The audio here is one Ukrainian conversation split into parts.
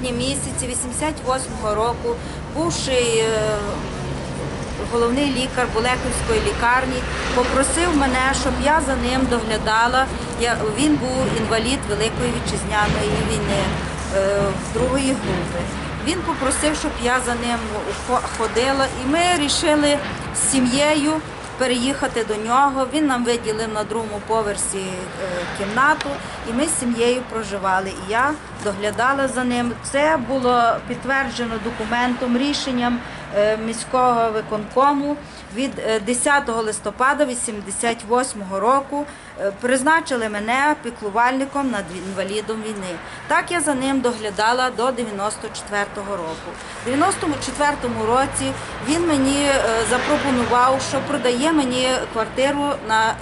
жовтні місяці 88-го року бувший е, головний лікар Булеківської лікарні попросив мене, щоб я за ним доглядала. Він був інвалід Великої вітчизняної війни е, в другої групи. Він попросив, щоб я за ним хо- ходила, і ми вирішили з сім'єю переїхати до нього. Він нам виділив на другому поверсі е, кімнату, і ми з сім'єю проживали. І я доглядала за ним. Це було підтверджено документом, рішенням міського виконкому від е, 10 листопада 88 року. е, Призначили мене піклувальником над інвалідом війни. Так я за ним доглядала до 94-го року. У 94-му році він мені е, запропонував, що продає мені квартиру на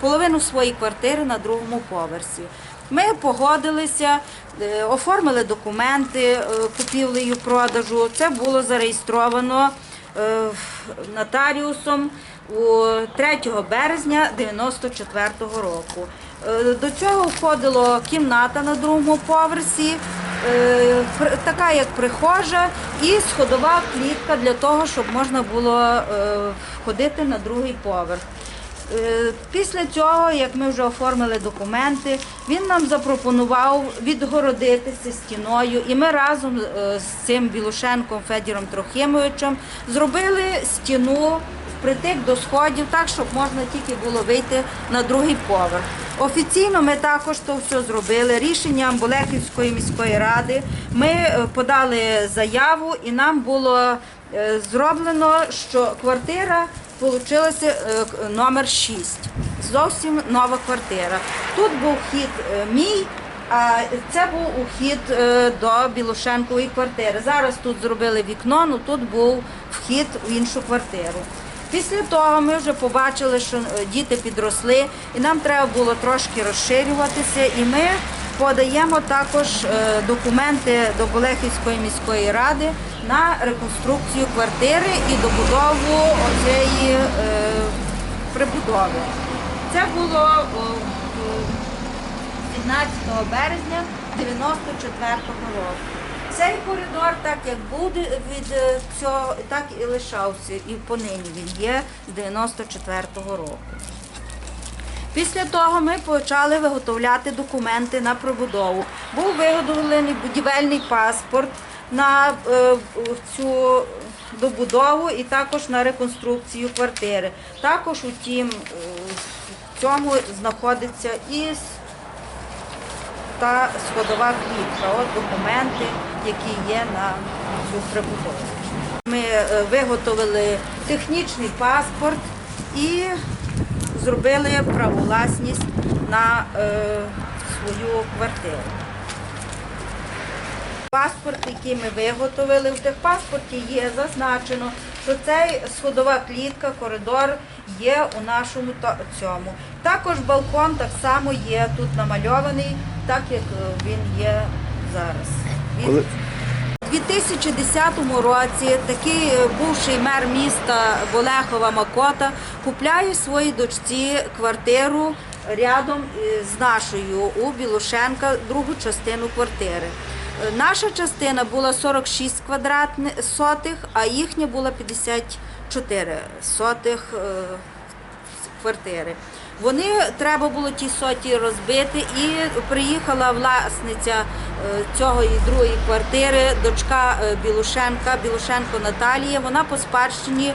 половину своєї квартири на другому поверсі. Ми погодилися, е, оформили документи е, купівлею продажу. Це було зареєстровано е, нотаріусом у 3 березня 94-го року. До цього входила кімната на другому поверсі, така як прихожа, і сходова клітка для того, щоб можна було входити на другий поверх. Е, Після цього, як ми вже оформили документи, він нам запропонував відгородитися стіною, і ми разом е, з цим Білушенком Федіром Трохимовичем зробили стіну впритик до сходів, так щоб можна тільки було вийти на другий поверх. Офіційно ми також то все зробили. Рішенням Болеківської міської ради ми е, подали заяву, і нам було зроблено, що квартира Получилося е, номер 6. Зовсім нова квартира. Тут був вхід е, мій, а це був ухід е, до Білошенкової квартири. Зараз тут зробили вікно, ну тут був вхід в іншу квартиру. Після того ми вже побачили, що діти підросли, і нам треба було трошки розширюватися. І ми подаємо також документи до Болехівської міської ради на реконструкцію квартири і добудову оцієї е, прибудови. Це було о, о, 15 березня 94-го року. Цей коридор, так як був від е, цього, так і лишався, і понині він є з 94-го року. Після того ми почали виготовляти документи на прибудову. Був виготовлений будівельний паспорт на е, цю добудову і також на реконструкцію квартири. Також у е, в цьому знаходиться і та сходова клітка. От документи, які є на цю прибудову. Ми е, виготовили технічний паспорт і зробили правовласність на свою квартиру. Паспорт, який ми виготовили, в техпаспорті є зазначено, що цей сходова клітка, коридор є у нашому цьому. Також балкон так само є тут намальований, так як е, він є зараз. Він у 2010 році такий е, бувший мер міста Болехова Макота купляє своїй дочці квартиру рядом е, з нашою у Білошенка, другу частину квартири. Наша частина була 46 квадратних сотих, а їхня була 54 сотих е, квартири. Вони треба було ті соті розбити, і приїхала власниця е, цього і другої квартири, дочка е, Білушенка, Білушенко Наталія. Вона по спадщині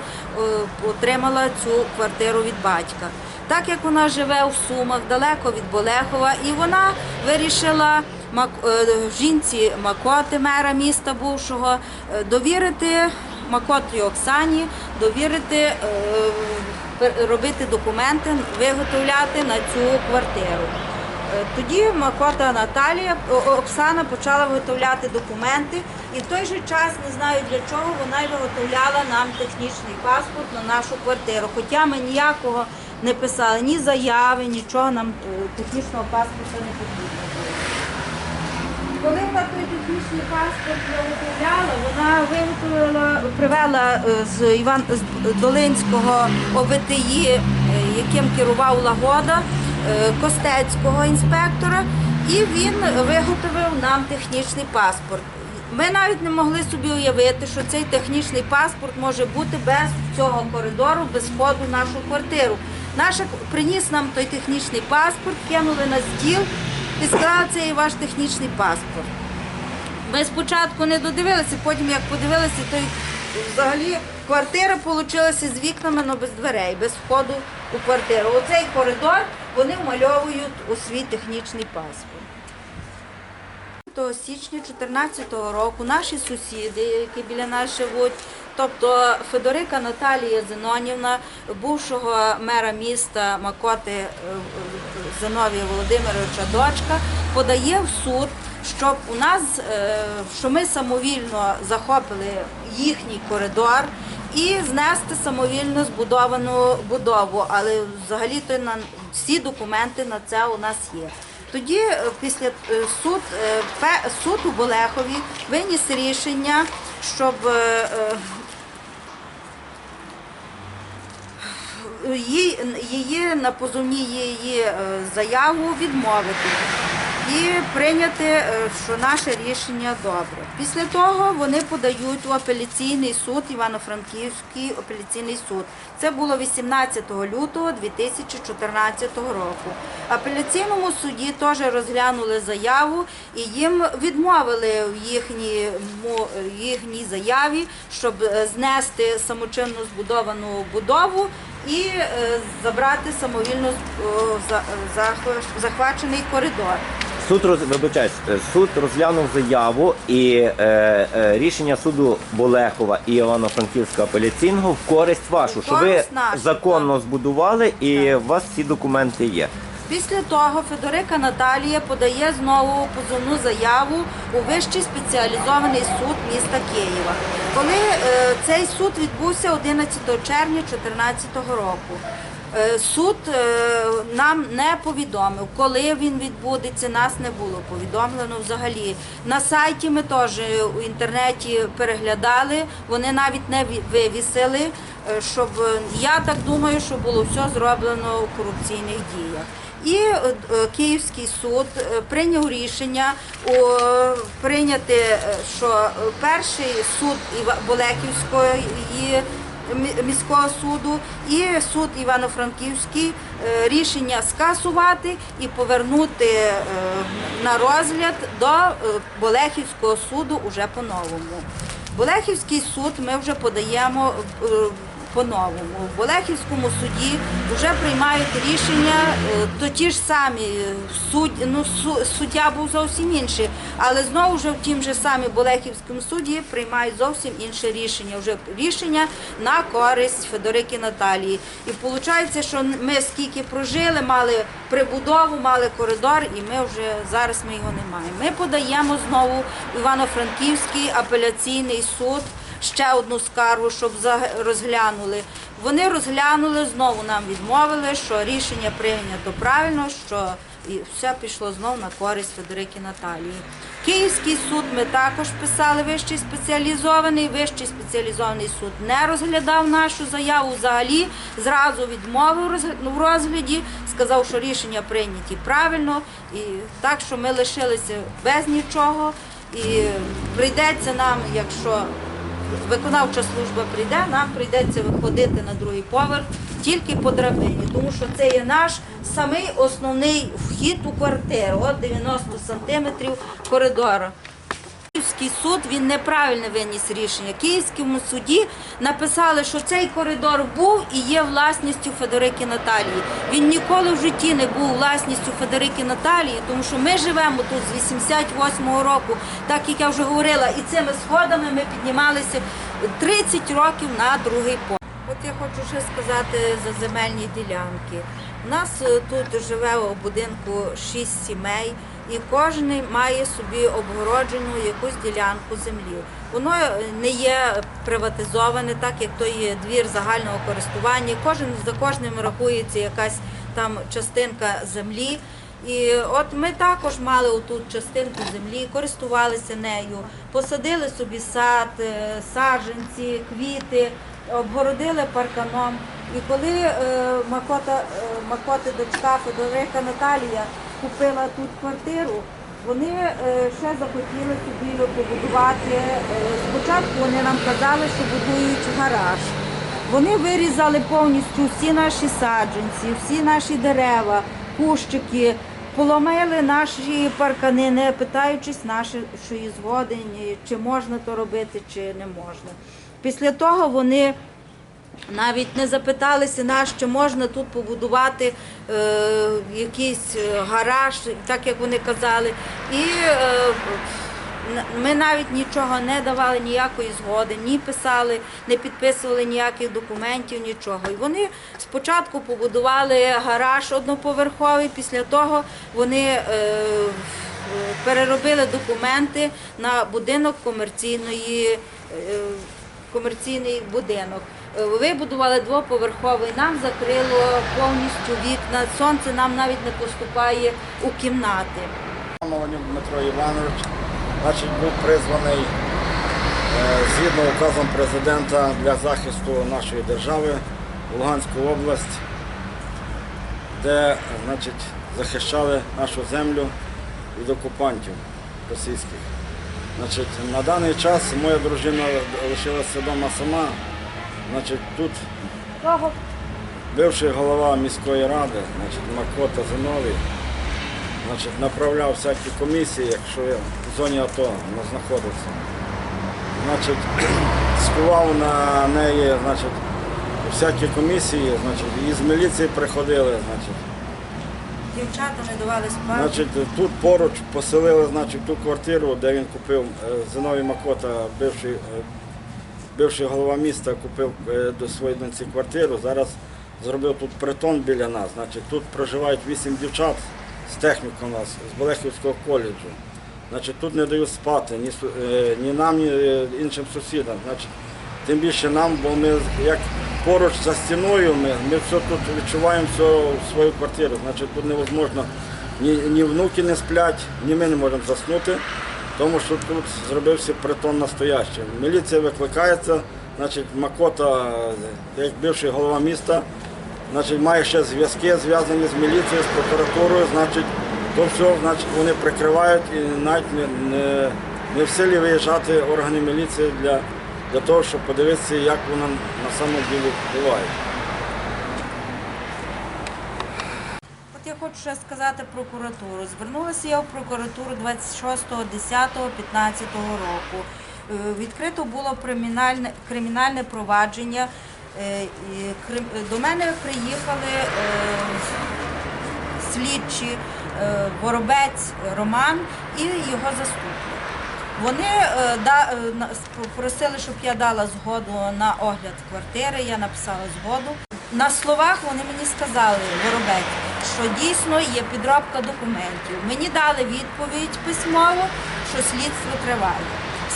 отримала цю квартиру від батька. Так як вона живе в Сумах, далеко від Болехова, і вона вирішила жінці Макоти, мера міста бувшого, е, довірити Макоті Оксані, довірити е, робити документи, виготовляти на цю квартиру. Е, Тоді Макота Наталія Оксана почала виготовляти документи, і в той же час не знаю для чого вона й виготовляла нам технічний паспорт на нашу квартиру. Хоча ми ніякого не писали, ні заяви, нічого нам е, технічного паспорта не потрібно. Коли вона той технічний паспорт виготовляла, вона виготовила, привела е, з Іван з Долинського ОВТІ, е, яким керував Лагода, е, Костецького інспектора, і він виготовив нам технічний паспорт. Ми навіть не могли собі уявити, що цей технічний паспорт може бути без цього коридору, без входу в нашу квартиру. Наша приніс нам той технічний паспорт, кинули на стіл і сказали, це є ваш технічний паспорт. Ми спочатку не додивилися, потім як подивилися, то взагалі квартира вийшла з вікнами, але без дверей, без входу у квартиру. Оцей коридор вони вмальовують у свій технічний паспорт. 5 січня 2014 року наші сусіди, які біля нас живуть, тобто Федорика Наталія Зенонівна, бувшого мера міста Макоти е, Зиновія Володимировича дочка, подає в суд, щоб у нас, е, що ми самовільно захопили їхній коридор і знести самовільно збудовану будову. Але взагалі то на всі документи на це у нас є. Тоді е, після суд, суд у Болехові виніс рішення, щоб її на позовні її е, заяву відмовити і прийняти, е, що наше рішення добре. Після того вони подають у апеляційний суд, Івано-Франківський апеляційний суд. Це було 18 лютого 2014 року. Апеляційному суді теж розглянули заяву і їм відмовили в їхній, їхній заяві, щоб е, знести самочинно збудовану будову і е, забрати самовільно захва- захвачений коридор. Суд роз... вибачаюсь, е, суд розглянув заяву і е, е, рішення суду Болехова і Івано-Франківського апеляційного в користь вашу, що ви нашу, законно збудували і Так. у вас всі документи є. Після того Федорика Наталія подає знову позовну заяву у Вищий спеціалізований суд міста Києва. Коли е, цей суд відбувся 11 червня 2014 року. Е, Суд е, нам не повідомив, коли він відбудеться, нас не було повідомлено взагалі. На сайті ми теж у інтернеті переглядали, вони навіть не вивісили, щоб я так думаю, що було все зроблено у корупційних діях. І е, е, Київський суд е, прийняв рішення прийняти, що перший суд Болеківської міського суду і суд Івано-Франківський рішення скасувати і повернути на розгляд до Болехівського суду уже по-новому. Болехівський суд ми вже подаємо е, по-новому. В Болехівському суді вже приймають рішення, е, то ті ж самі е, суд, ну, су- суддя був зовсім інший, але знову вже в тім же самі Болехівському суді приймають зовсім інше рішення. Вже рішення на користь Федорики Наталії. І виходить, що ми скільки прожили, мали прибудову, мали коридор, і ми вже зараз ми його не маємо. Ми подаємо знову Івано-Франківський апеляційний суд ще одну скаргу, щоб розглянули. Вони розглянули, знову нам відмовили, що рішення прийнято правильно, що і все пішло знову на користь Федорики Наталії. Київський суд ми також писали вищий спеціалізований. Вищий спеціалізований суд не розглядав нашу заяву взагалі, зразу відмовив в розгляді, сказав, що рішення прийняті правильно, і так що ми лишилися без нічого. І прийдеться нам, якщо виконавча служба прийде, нам прийдеться виходити на другий поверх тільки по драбині, тому що це є наш самий основний вхід у квартиру. От 90 сантиметрів коридору. Київський суд він неправильно виніс рішення. Київському суді написали, що цей коридор був і є власністю Федорики Наталії. Він ніколи в житті не був власністю Федорики Наталії, тому що ми живемо тут з 88-го року, так як я вже говорила, і цими сходами ми піднімалися 30 років на другий поверх. От я хочу ще сказати за земельні ділянки. У нас е, тут живе у будинку шість сімей, і кожен має собі обгороджену якусь ділянку землі. Воно е, не є приватизоване, так як то є двір загального користування. Кожен за кожним рахується якась там частинка землі. І от ми також мали отут частинку землі, користувалися нею, посадили собі сад, е, саджанці, квіти, обгородили парканом. І коли е, Макота, е, Макоти дочка Федорика Наталія купила тут квартиру, Вони е, ще захотіли собі побудувати. е, Спочатку вони нам казали, що будують гараж. Вони вирізали повністю всі наші саджанці, всі наші дерева, кущики, поломили наші паркани, не питаючись нашої згоди, чи можна то робити, чи не можна. Після того вони навіть не запиталися нас, чи можна тут побудувати е, якийсь е, гараж, так як вони казали. І е, ми навіть нічого не давали, ніякої згоди, ні писали, не підписували ніяких документів, нічого. І вони спочатку побудували гараж одноповерховий, після того вони е, переробили документи на будинок комерційної. е, комерційний будинок. Е, Вибудували двоповерховий, нам закрило повністю вікна, сонце нам навіть не поступає у кімнати. Дмитро Іванович значить, був призваний е, згідно указом президента для захисту нашої держави в Луганську область, де значить, захищали нашу землю від окупантів російських. Значить, на даний час моя дружина лишилася вдома сама. Значить, тут бивший голова міської ради, значить, Макота Зиновій, значить, направляв всякі комісії, якщо я в зоні АТО не знаходиться. Значить, скував на неї значить, всякі комісії, значить, і з міліції приходили. Значить. Дівчата не давали спати. Значить, тут поруч поселили значить, ту квартиру, де він купив е, Зиновій Макота, бивший, е, бивший голова міста, купив е, до своєї доньці квартиру. Зараз зробив тут притон біля нас. Значить, тут проживають вісім дівчат з техніку у нас, з Болехівського коледжу. Значить, тут не дають спати ні, е, ні нам, ні е, іншим сусідам. Значить, тим більше нам, бо ми як поруч за стіною, ми, ми все тут відчуваємо все свою квартиру. Значить, тут невозможно, ні, ні внуки не сплять, ні ми не можемо заснути, тому що тут зробився притон настоящий. Міліція викликається, значить, Макота, як бивший голова міста, значить, має ще зв'язки зв'язані з міліцією, з прокуратурою, значить, то все значить, вони прикривають і навіть не, не, не в силі виїжджати органи міліції для, для того, щоб подивитися, як воно на самому ділі буває. От я хочу ще сказати прокуратуру. Звернулася я в прокуратуру 26.10.15 року. Е, Відкрито було кримінальне, кримінальне провадження. Е, До мене приїхали е, слідчі Воробець Роман і його заступник. Вони просили, щоб я дала згоду на огляд квартири. Я написала згоду. На словах вони мені сказали, Воробець, що дійсно є підробка документів. Мені дали відповідь письмово, що слідство триває.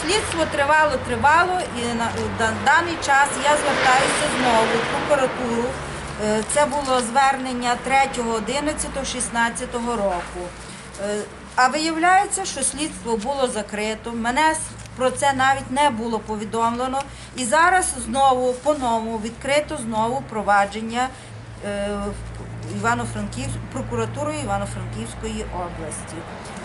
Слідство тривало, тривало, і на даний час я звертаюся знову в прокуратуру. Е, Це було звернення 3.11.16 року. Е, А виявляється, що слідство було закрито. Мене про це навіть не було повідомлено. І зараз знову по-новому відкрито знову провадження е, в Івано-Франків прокуратурою Івано-Франківської області.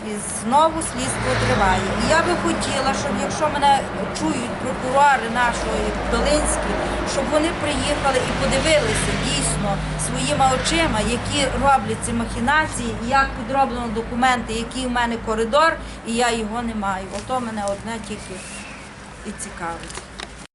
І знову слідство триває. І я би хотіла, щоб якщо мене чують прокурори нашої Долинські, щоб вони приїхали і подивилися дійсно своїми очима, які роблять ці махінації, як підроблено документи, який в мене коридор, і я його не маю. Ото мене одне тільки і цікавить.